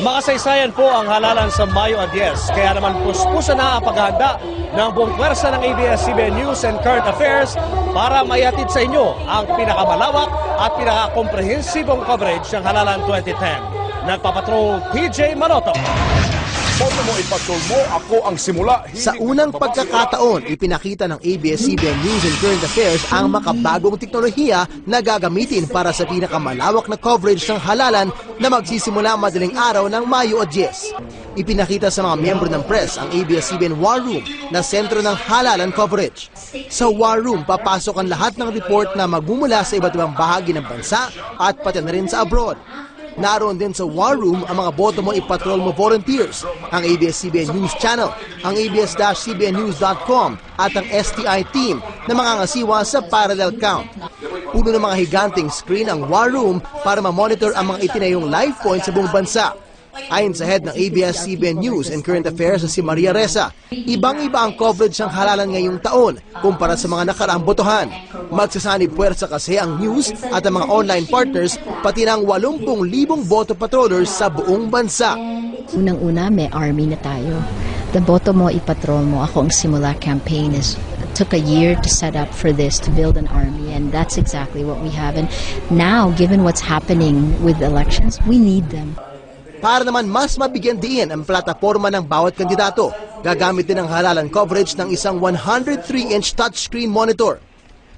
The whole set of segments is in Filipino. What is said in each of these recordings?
Makasaysayan po ang halalan sa Mayo at Yes. Kaya naman puspusa na ang paghahanda ng buong pwersa ng ABS-CBN News and Current Affairs para mayatid sa inyo ang pinakamalawak at pinakakomprehensibong coverage ng halalan 2010. Nagpapatrol TJ Manoto. Boto mo ipatol mo, ako ang simula. Sa unang pagkakataon, ipinakita ng ABS-CBN News and Current Affairs ang makabagong teknolohiya na gagamitin para sa pinakamalawak na coverage ng halalan na magsisimula madaling araw ng Mayo o 10. Ipinakita sa mga miyembro ng press ang ABS-CBN War Room na sentro ng halalan coverage. Sa War Room, papasok ang lahat ng report na magmumula sa iba't ibang bahagi ng bansa at pati na rin sa abroad. Naroon din sa War Room ang mga boto mo ipatrol mo volunteers, ang ABS-CBN News Channel, ang abs-cbnnews.com at ang STI team na mangangasiwa sa parallel count. Puno ng mga higanting screen ang War Room para ma-monitor ang mga itinayong live points sa buong bansa. Ayon sa head ng ABS-CBN News and Current Affairs na si Maria Reza, ibang-iba ang coverage ng halalan ngayong taon kumpara sa mga nakaraang botohan. Magsasanib puwersa kasi ang news at ang mga online partners pati ng 80,000 boto patrollers sa buong bansa. Unang-una, may army na tayo. The Boto Mo Ipatrol Mo, Ako Ang Simula campaign is took a year to set up for this, to build an army, and that's exactly what we have. And now, given what's happening with elections, we need them. Para naman mas mabigyan diin ang plataforma ng bawat kandidato, gagamit din ang halalan coverage ng isang 103-inch touchscreen monitor.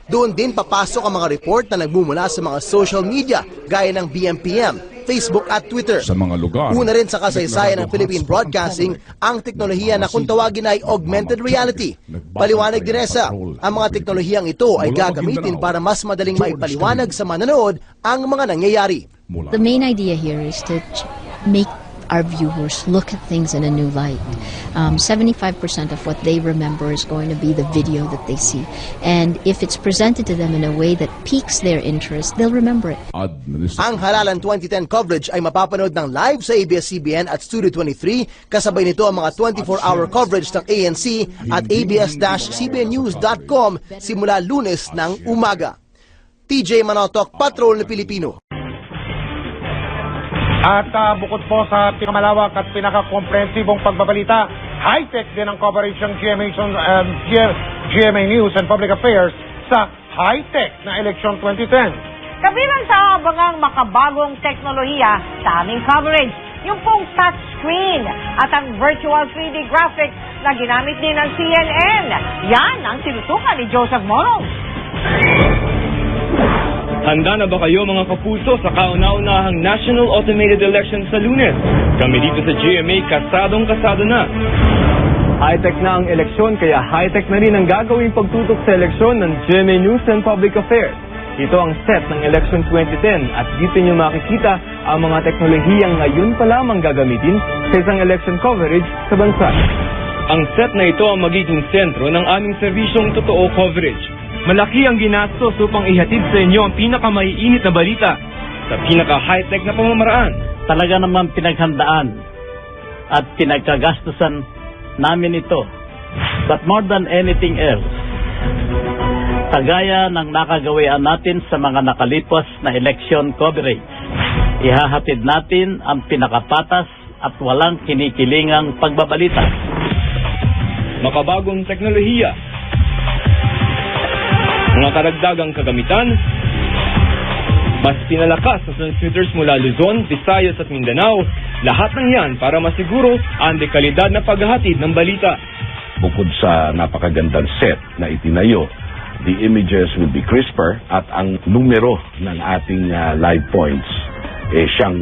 Doon din papasok ang mga report na nagmumula sa mga social media gaya ng BMPM, Facebook at Twitter. Sa mga lugar. Una rin sa kasaysayan ng Philippine Broadcasting ang teknolohiya na kung tawagin ay augmented reality. Paliwanag din Reza, ang mga teknolohiyang ito ay gagamitin para mas madaling maipaliwanag sa manonood ang mga nangyayari. The main idea here is to make our viewers look at things in a new light. Um, 75% of what they remember is going to be the video that they see. And if it's presented to them in a way that piques their interest, they'll remember it. Ang Halalan 2010 coverage ay mapapanood ng live sa ABS-CBN at Studio 23, kasabay nito ang mga 24-hour coverage ng ANC at abs-cbnnews.com simula lunes ng umaga. TJ Manotok, Patrol na Pilipino. At ah, bukod po sa pinakamalawak at pinaka-komprehensibong pagbabalita, high-tech din ang coverage ng GMA, um, GMA News and Public Affairs sa high-tech na election 2010. Kabilang sa abangang makabagong teknolohiya sa aming coverage, yung pong touchscreen at ang virtual 3D graphics na ginamit din ng CNN. Yan ang tinutukan ni Joseph Morong. Handa na ba kayo mga kapuso sa kauna-unahang National Automated Election sa lunes? Kami dito sa GMA kasadong kasado na. High-tech na ang eleksyon kaya high-tech na rin ang gagawing pagtutok sa eleksyon ng GMA News and Public Affairs. Ito ang set ng Election 2010 at dito nyo makikita ang mga teknolohiyang ngayon pa lamang gagamitin sa isang election coverage sa bansa. Ang set na ito ang magiging sentro ng aming serbisyong totoo coverage. Malaki ang ginastos upang ihatid sa inyo ang pinakamaiinit na balita sa pinaka-high-tech na pamamaraan. talaga naman pinaghandaan at pinagkagastusan namin ito. But more than anything else, kagaya ng nakagawian natin sa mga nakalipas na election coverage, ihahatid natin ang pinakapatas at walang kinikilingang pagbabalita. makabagong teknolohiya, mga karagdagang kagamitan, mas pinalakas sa transmitters mula Luzon, Visayas at Mindanao, lahat ng yan para masiguro ang dekalidad na paghahatid ng balita. bukod sa napakagandang set na itinayo, the images will be crisper at ang numero ng ating ah, live points eh siyang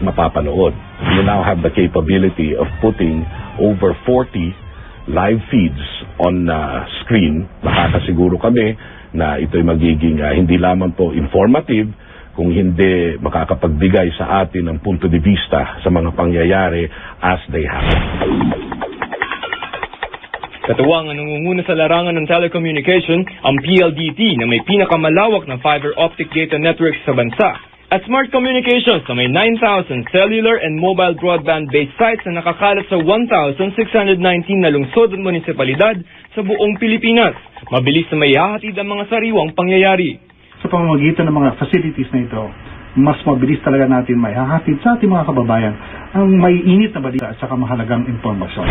mapapanood. We now have the capability of putting over 40 live feeds on ah, screen. Makakasiguro kami na ito'y magiging ah, hindi lamang po informative, kung hindi makakapagbigay sa atin ng punto de vista sa mga pangyayari as they happen. Katuwang ang nangunguna sa larangan ng telecommunication, ang PLDT na may pinakamalawak na fiber optic data networks sa bansa. At Smart Communications na may 9,000 cellular and mobile broadband-based sites na nakakalat sa 1,619 na lungsod at munisipalidad sa buong Pilipinas. Mabilis na may ang mga sariwang pangyayari. sa pamamagitan ng mga facilities na ito, mas mabilis talaga natin may hahatid sa ating mga kababayan ang may init na balita at saka mahalagang impormasyon.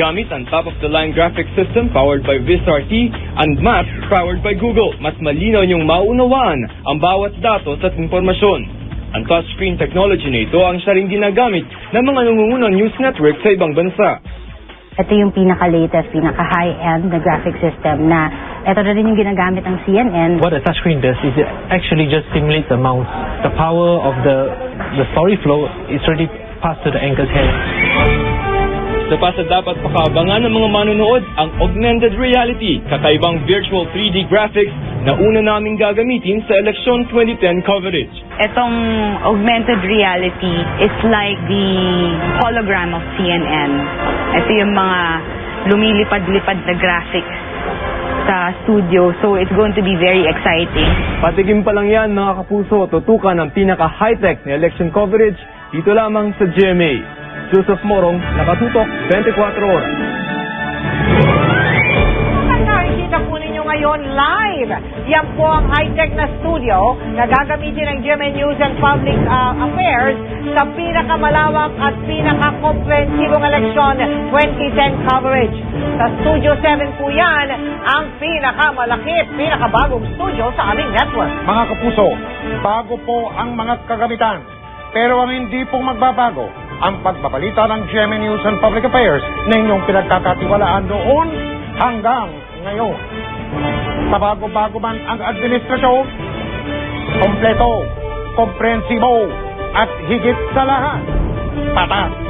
Gamit ang top-of-the-line graphic system powered by VisRT and Maps powered by Google. Mas malinaw niyong maunawaan ang bawat datos at impormasyon. Ang touchscreen technology na ito ang siya rin ginagamit ng mga nangungunang news network sa ibang bansa. Ito yung pinaka-latest, pinaka-high-end na graphic system na ito na rin yung ginagamit ng CNN. What a touchscreen does is it actually just simulates the mouse. The power of the the story flow is already passed to the anchor's head. Sa pa sa dapat pakaabangan ng mga manonood ang augmented reality, kakaibang virtual 3D graphics na una naming gagamitin sa eleksyon 2010 coverage. Itong augmented reality is like the hologram of CNN. Ito yung mga lumilipad-lipad na graphics sa studio. So it's going to be very exciting. Patikim pa lang yan mga kapuso, tutukan ang pinaka-high-tech na election coverage dito lamang sa GMA. Joseph Morong, nakatutok 24 oras. Ngayon live. Yan po ang high-tech na studio na gagamitin ng GMA News and Public uh, Affairs sa pinakamalawak at pinakakomprehensibong eleksyon 2010 coverage. Sa Studio 7 po yan, ang pinakamalaki, pinakabagong studio sa aming network. Mga kapuso, bago po ang mga kagamitan. Pero ang hindi pong magbabago, ang pagbabalita ng GMA News and Public Affairs na inyong pinagkakatiwalaan noon hanggang ngayon. Pabago-bago man ang administrasyon, kompleto, komprehensibo, at higit sa lahat, patas